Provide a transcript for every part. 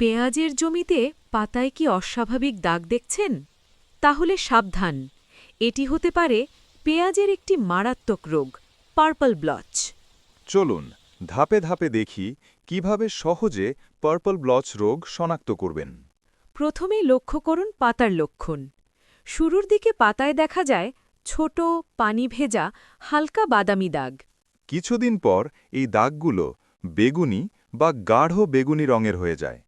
পেঁয়াজের জমিতে পাতায় কি অস্বাভাবিক দাগ দেখছেন? তাহলে সাবধান। এটি হতে পারে পেঁয়াজের একটি মারাত্মক রোগ পার্পল ব্লচ। চলুন ধাপে ধাপে দেখি কীভাবে সহজে পার্পল ব্লচ রোগ শনাক্ত করবেন। প্রথমেই লক্ষ্য করুন পাতার লক্ষণ। শুরুর দিকে পাতায় দেখা যায় ছোট পানি ভেজা হালকা বাদামি দাগ। কিছুদিন পর এই দাগগুলো বেগুনি বা গাঢ় বেগুনি রঙের হয়ে যায়।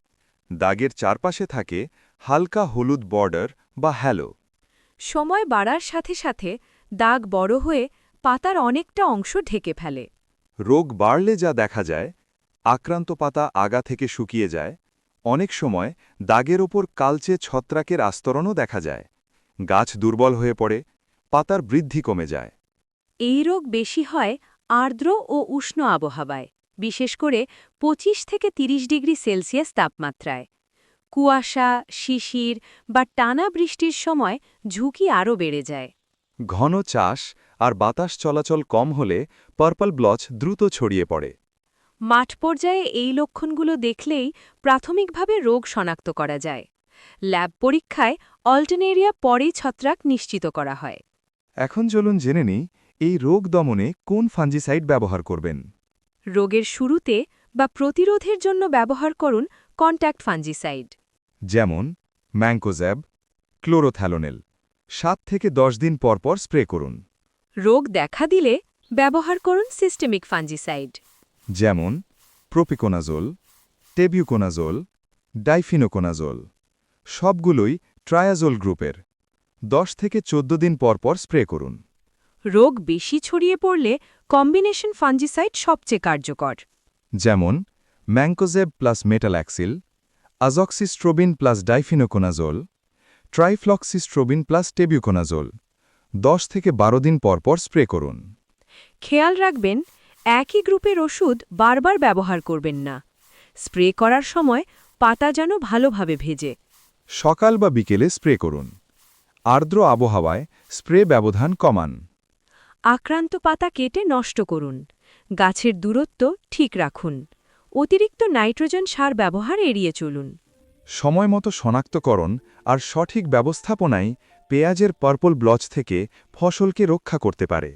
দাগের চারপাশে থাকে হালকা হলুদ বর্ডার বা হ্যালো। সময় বাড়ার সাথে সাথে দাগ বড় হয়ে পাতার অনেকটা অংশ ঢেকে ফেলে। রোগ বাড়লে যা দেখা যায় আক্রান্ত পাতা আগা থেকে শুকিয়ে যায়। অনেক সময় দাগের ওপর কালচে ছত্রাকের আস্তরণও দেখা যায়। গাছ দুর্বল হয়ে পড়ে পাতার বৃদ্ধি কমে যায়। এই রোগ বেশি হয় আর্দ্র ও উষ্ণ আবহাওয়ায়। বিশেষ করে ২৫ থেকে ৩০ ডিগ্রি সেলসিয়াস তাপমাত্রায়। কুয়াশা শিশির বা টানা বৃষ্টির সময় ঝুঁকি আরও বেড়ে যায়। ঘন চাষ আর বাতাস চলাচল কম হলে পার্পল ব্লচ দ্রুত ছড়িয়ে পড়ে। মাঠ পর্যায়ে এই লক্ষণগুলো দেখলেই প্রাথমিকভাবে রোগ শনাক্ত করা যায়। ল্যাব পরীক্ষায় অল্টারনেরিয়া পরেই ছত্রাক নিশ্চিত করা হয়। এখন চলুন জেনে নিই এই রোগ দমনে কোন ফাঞ্জিসাইড ব্যবহার করবেন? রোগের শুরুতে বা প্রতিরোধের জন্য ব্যবহার করুন কন্ট্যাক্ট ফাঞ্জিসাইড যেমন ম্যাঙ্কোজ্যাব ক্লোরোথ্যালোনেল। সাত থেকে দশ দিন পরপর স্প্রে করুন। রোগ দেখা দিলে ব্যবহার করুন সিস্টেমিক ফাঞ্জিসাইড যেমন প্রোপিকোনাজোল টেবিউকোনাজোল ডাইফিনোকোনাজোল। সবগুলোই ট্রায়াজোল গ্রুপের। দশ থেকে চোদ্দ দিন পরপর স্প্রে করুন। রোগ বেশি ছড়িয়ে পড়লে কম্বিনেশন ফাঞ্জিসাইড সবচেয়ে কার্যকর। যেমন mancozeb plus metalaxyl azoxystrobin plus difenoconazole trifloxystrobin plus tebuconazole. দশ থেকে বারো দিন পরপর স্প্রে করুন। খেয়াল রাখবেন একই গ্রুপের ওষুধ বারবার ব্যবহার করবেন না। স্প্রে করার সময় পাতা যেন ভালোভাবে ভেজে। সকাল বা বিকেলে স্প্রে করুন। আর্দ্র আবহাওয়ায় স্প্রে ব্যবধান কমান। আক্রান্ত পাতা কেটে নষ্ট করুন। গাছের দূরত্ব ঠিক রাখুন। অতিরিক্ত নাইট্রোজেন সার ব্যবহার এড়িয়ে চলুন। সময় মতো শনাক্তকরণ আর সঠিক ব্যবস্থাপনায় পেঁয়াজের পার্পল ব্লচ থেকে ফসলকে রক্ষা করতে পারে।